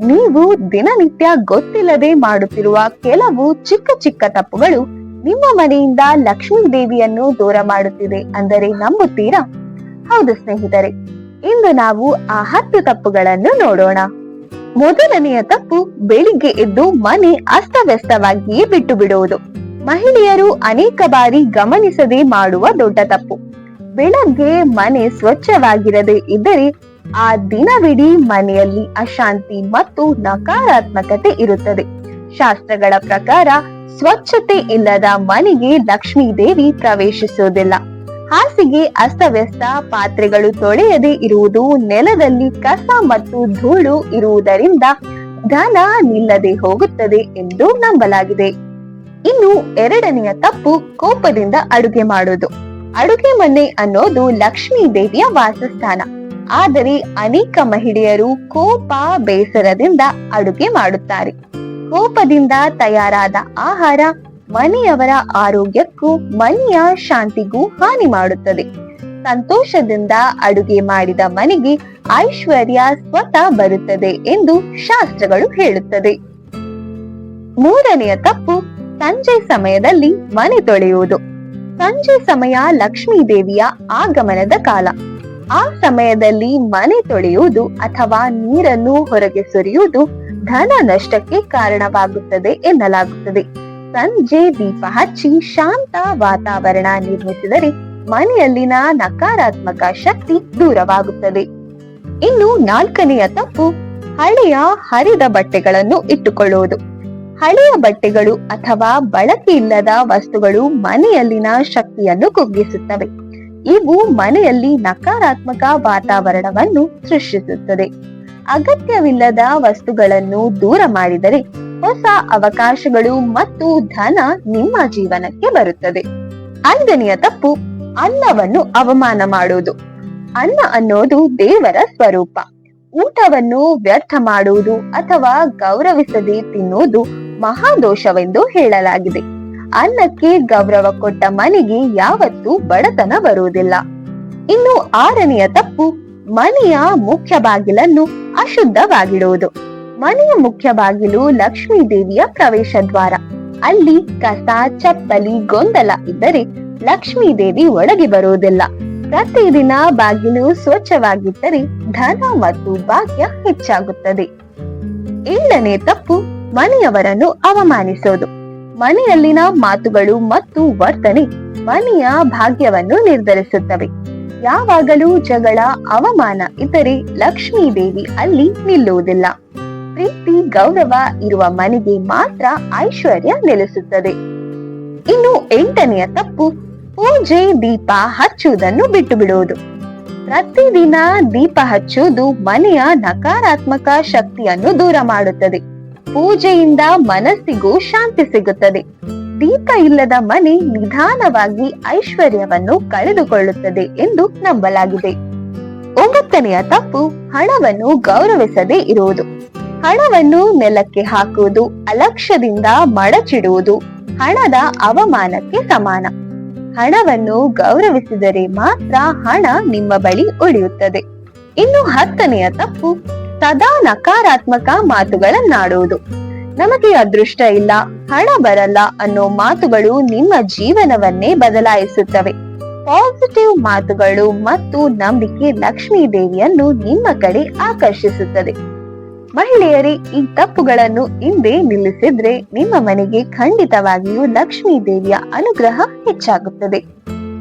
ನೀವು ದಿನನಿತ್ಯ ಗೊತ್ತಿಲ್ಲದೆ ಮಾಡುತ್ತಿರುವ ಕೆಲವು ಚಿಕ್ಕ ಚಿಕ್ಕ ತಪ್ಪುಗಳು ನಿಮ್ಮ ಮನೆಯಿಂದ ಲಕ್ಷ್ಮೀ ದೇವಿಯನ್ನು ದೂರ ಮಾಡುತ್ತಿದೆ ಅಂದರೆ ನಂಬುತ್ತೀರಾ? ಹೌದು ಸ್ನೇಹಿತರೆ, ಇಂದು ನಾವು ಆ ಹತ್ತು ತಪ್ಪುಗಳನ್ನು ನೋಡೋಣ. ಮೊದಲನೆಯ ತಪ್ಪು ಬೆಳಿಗ್ಗೆ ಎದ್ದು ಮನೆ ಅಸ್ತವ್ಯಸ್ತವಾಗಿಯೇ ಬಿಟ್ಟು ಬಿಡುವುದು. ಮಹಿಳೆಯರು ಅನೇಕ ಬಾರಿ ಗಮನಿಸದೆ ಮಾಡುವ ದೊಡ್ಡ ತಪ್ಪು. ಬೆಳಗ್ಗೆ ಮನೆ ಸ್ವಚ್ಛವಾಗಿರದೆ ಇದ್ದರೆ ಆ ದಿನವಿಡೀ ಮನೆಯಲ್ಲಿ ಅಶಾಂತಿ ಮತ್ತು ನಕಾರಾತ್ಮಕತೆ ಇರುತ್ತದೆ. ಶಾಸ್ತ್ರಗಳ ಪ್ರಕಾರ ಸ್ವಚ್ಛತೆ ಇಲ್ಲದ ಮನೆಗೆ ಲಕ್ಷ್ಮೀ ದೇವಿ ಪ್ರವೇಶಿಸುವುದಿಲ್ಲ. ಹಾಸಿಗೆ, ಅಸ್ತವ್ಯಸ್ತ, ಪಾತ್ರೆಗಳು ತೊಳೆಯದೆ ಇರುವುದು, ನೆಲದಲ್ಲಿ ಕಸ ಮತ್ತು ಧೂಳು ಇರುವುದರಿಂದ ಧನ ನಿಲ್ಲದೆ ಹೋಗುತ್ತದೆ ಎಂದು ನಂಬಲಾಗಿದೆ. ಇನ್ನು ಎರಡನೆಯ ತಪ್ಪು ಕೋಪದಿಂದ ಅಡುಗೆ ಮಾಡುವುದು. ಅಡುಗೆ ಮನೆ ಅನ್ನೋದು ಲಕ್ಷ್ಮೀ ದೇವಿಯ ವಾಸಸ್ಥಾನ. ಆದರೆ ಅನೇಕ ಮಹಿಳೆಯರು ಕೋಪ, ಬೇಸರದಿಂದ ಅಡುಗೆ ಮಾಡುತ್ತಾರೆ. ಕೋಪದಿಂದ ತಯಾರಾದ ಆಹಾರ ಮನೆಯವರ ಆರೋಗ್ಯಕ್ಕೂ ಮನೆಯ ಶಾಂತಿಗೂ ಹಾನಿ ಮಾಡುತ್ತದೆ. ಸಂತೋಷದಿಂದ ಅಡುಗೆ ಮಾಡಿದ ಮನೆಗೆ ಐಶ್ವರ್ಯ ಸ್ವತಃ ಬರುತ್ತದೆ ಎಂದು ಶಾಸ್ತ್ರಗಳು ಹೇಳುತ್ತದೆ. ಮೂರನೆಯ ತಪ್ಪು ಸಂಜೆ ಸಮಯದಲ್ಲಿ ಮನೆ ತೊಳೆಯುವುದು. ಸಂಜೆ ಸಮಯ ಲಕ್ಷ್ಮೀ ದೇವಿಯ ಆಗಮನದ ಕಾಲ. ಆ ಸಮಯದಲ್ಲಿ ಮನೆ ತೊಳೆಯುವುದು ಅಥವಾ ನೀರನ್ನು ಹೊರಗೆ ಸುರಿಯುವುದು ಧನ ನಷ್ಟಕ್ಕೆ ಕಾರಣವಾಗುತ್ತದೆ ಎನ್ನಲಾಗುತ್ತದೆ. ಸಂಜೆ ದೀಪ ಹಚ್ಚಿ ಶಾಂತ ವಾತಾವರಣ ನಿರ್ಮಿಸಿದರೆ ಮನೆಯಲ್ಲಿನ ನಕಾರಾತ್ಮಕ ಶಕ್ತಿ ದೂರವಾಗುತ್ತದೆ. ಇನ್ನು ನಾಲ್ಕನೆಯ ತಪ್ಪು, ಹಳೆಯ ಹರಿದ ಬಟ್ಟೆಗಳನ್ನು ಇಟ್ಟುಕೊಳ್ಳುವುದು. ಹಳೆಯ ಬಟ್ಟೆಗಳು ಅಥವಾ ಬಳಕೆ ಇಲ್ಲದ ವಸ್ತುಗಳು ಮನೆಯಲ್ಲಿನ ಶಕ್ತಿಯನ್ನು ಕುಗ್ಗಿಸುತ್ತವೆ. ಇವು ಮನೆಯಲ್ಲಿ ನಕಾರಾತ್ಮಕ ವಾತಾವರಣವನ್ನು ಸೃಷ್ಟಿಸುತ್ತದೆ. ಅಗತ್ಯವಿಲ್ಲದ ವಸ್ತುಗಳನ್ನು ದೂರ ಮಾಡಿದರೆ ಹೊಸ ಅವಕಾಶಗಳು ಮತ್ತು ಧನ ನಿಮ್ಮ ಜೀವನಕ್ಕೆ ಬರುತ್ತದೆ. ಐದನೆಯ ತಪ್ಪು, ಅನ್ನವನ್ನು ಅವಮಾನ ಮಾಡುವುದು. ಅನ್ನ ಅನ್ನೋದು ದೇವರ ಸ್ವರೂಪ. ಊಟವನ್ನು ವ್ಯರ್ಥ ಮಾಡುವುದು ಅಥವಾ ಗೌರವಿಸದೆ ತಿನ್ನುವುದು ಮಹಾದೋಷವೆಂದು ಹೇಳಲಾಗಿದೆ. ಅನ್ನಕ್ಕೆ ಗೌರವ ಕೊಟ್ಟ ಮನೆಗೆ ಯಾವತ್ತೂ ಬಡತನ ಬರುವುದಿಲ್ಲ. ಇನ್ನು ಆರನೆಯ ತಪ್ಪು, ಮನೆಯ ಮುಖ್ಯ ಬಾಗಿಲನ್ನು ಅಶುದ್ಧವಾಗಿಡುವುದು. ಮನೆಯ ಮುಖ್ಯ ಬಾಗಿಲು ಲಕ್ಷ್ಮೀ ದೇವಿಯ ಪ್ರವೇಶ ದ್ವಾರ. ಅಲ್ಲಿ ಕಸ, ಚಪ್ಪಲಿ, ಗೊಂದಲ ಇದ್ದರೆ ಲಕ್ಷ್ಮೀ ದೇವಿ ಒಳಗೆ ಬರುವುದಿಲ್ಲ. ಪ್ರತಿದಿನ ಬಾಗಿಲು ಸ್ವಚ್ಛವಾಗಿದ್ದರೆ ಧನ ಮತ್ತು ಭಾಗ್ಯ ಹೆಚ್ಚಾಗುತ್ತದೆ. ಏಳನೇ ತಪ್ಪು, ಮನೆಯವರನ್ನು ಅವಮಾನಿಸೋದು ಮನೆಯಲ್ಲಿನ ಮಾತುಗಳು ಮತ್ತು ವರ್ತನೆ ಮನೆಯ ಭಾಗ್ಯವನ್ನು ನಿರ್ಧರಿಸುತ್ತವೆ. ಯಾವಾಗಲೂ ಜಗಳ, ಅವಮಾನ ಇದ್ದರೆ ಲಕ್ಷ್ಮೀ ದೇವಿ ಅಲ್ಲಿ ನಿಲ್ಲುವುದಿಲ್ಲ. ಪ್ರೀತಿ, ಗೌರವ ಇರುವ ಮನೆಗೆ ಮಾತ್ರ ಐಶ್ವರ್ಯ ನೆಲೆಸುತ್ತದೆ. ಇನ್ನು ಎಂಟನೆಯ ತಪ್ಪು, ಪೂಜೆ ದೀಪ ಹಚ್ಚುವುದನ್ನು ಬಿಟ್ಟು ಬಿಡುವುದು ಪ್ರತಿದಿನ ದೀಪ ಹಚ್ಚುವುದು ಮನೆಯ ನಕಾರಾತ್ಮಕ ಶಕ್ತಿಯನ್ನು ದೂರ ಮಾಡುತ್ತದೆ. ಪೂಜೆಯಿಂದ ಮನಸ್ಸಿಗೂ ಶಾಂತಿ ಸಿಗುತ್ತದೆ. ದೀಪ ಇಲ್ಲದ ಮನೆ ನಿಧಾನವಾಗಿ ಐಶ್ವರ್ಯವನ್ನು ಕಳೆದುಕೊಳ್ಳುತ್ತದೆ ಎಂದು ನಂಬಲಾಗಿದೆ. ಒಂಬತ್ತನೆಯ ತಪ್ಪು, ಹಣವನ್ನು ಗೌರವಿಸದೇ ಇರುವುದು. ಹಣವನ್ನು ನೆಲಕ್ಕೆ ಹಾಕುವುದು, ಅಲಕ್ಷ್ಯದಿಂದ ಮಡಚಿಡುವುದು, ಹಣದ ಅವಮಾನಕ್ಕೆ ಸಮಾನ. ಹಣವನ್ನು ಗೌರವಿಸಿದರೆ ಮಾತ್ರ ಹಣ ನಿಮ್ಮ ಬಳಿ ಉಳಿಯುತ್ತದೆ. ಇನ್ನು ಹತ್ತನೆಯ ತಪ್ಪು ಸದಾ ನಕಾರಾತ್ಮಕ ಮಾತುಗಳನ್ನಾಡುವುದು. ನಮಗೆ ಅದೃಷ್ಟ ಇಲ್ಲ, ಹಣ ಬರಲ್ಲ ಅನ್ನೋ ಮಾತುಗಳು ನಿಮ್ಮ ಜೀವನವನ್ನೇ ಬದಲಾಯಿಸುತ್ತವೆ. ಪಾಸಿಟಿವ್ ಮಾತುಗಳು ಮತ್ತು ನಂಬಿಕೆ ಲಕ್ಷ್ಮೀ ದೇವಿಯನ್ನು ನಿಮ್ಮ ಕಡೆ ಆಕರ್ಷಿಸುತ್ತದೆ. ಮಹಿಳೆಯರೇ, ಈ ತಪ್ಪುಗಳನ್ನು ಹಿಂದೆ ನಿಲ್ಲಿಸಿದ್ರೆ ನಿಮ್ಮ ಮನೆಗೆ ಖಂಡಿತವಾಗಿಯೂ ಲಕ್ಷ್ಮೀ ದೇವಿಯ ಅನುಗ್ರಹ ಹೆಚ್ಚಾಗುತ್ತದೆ.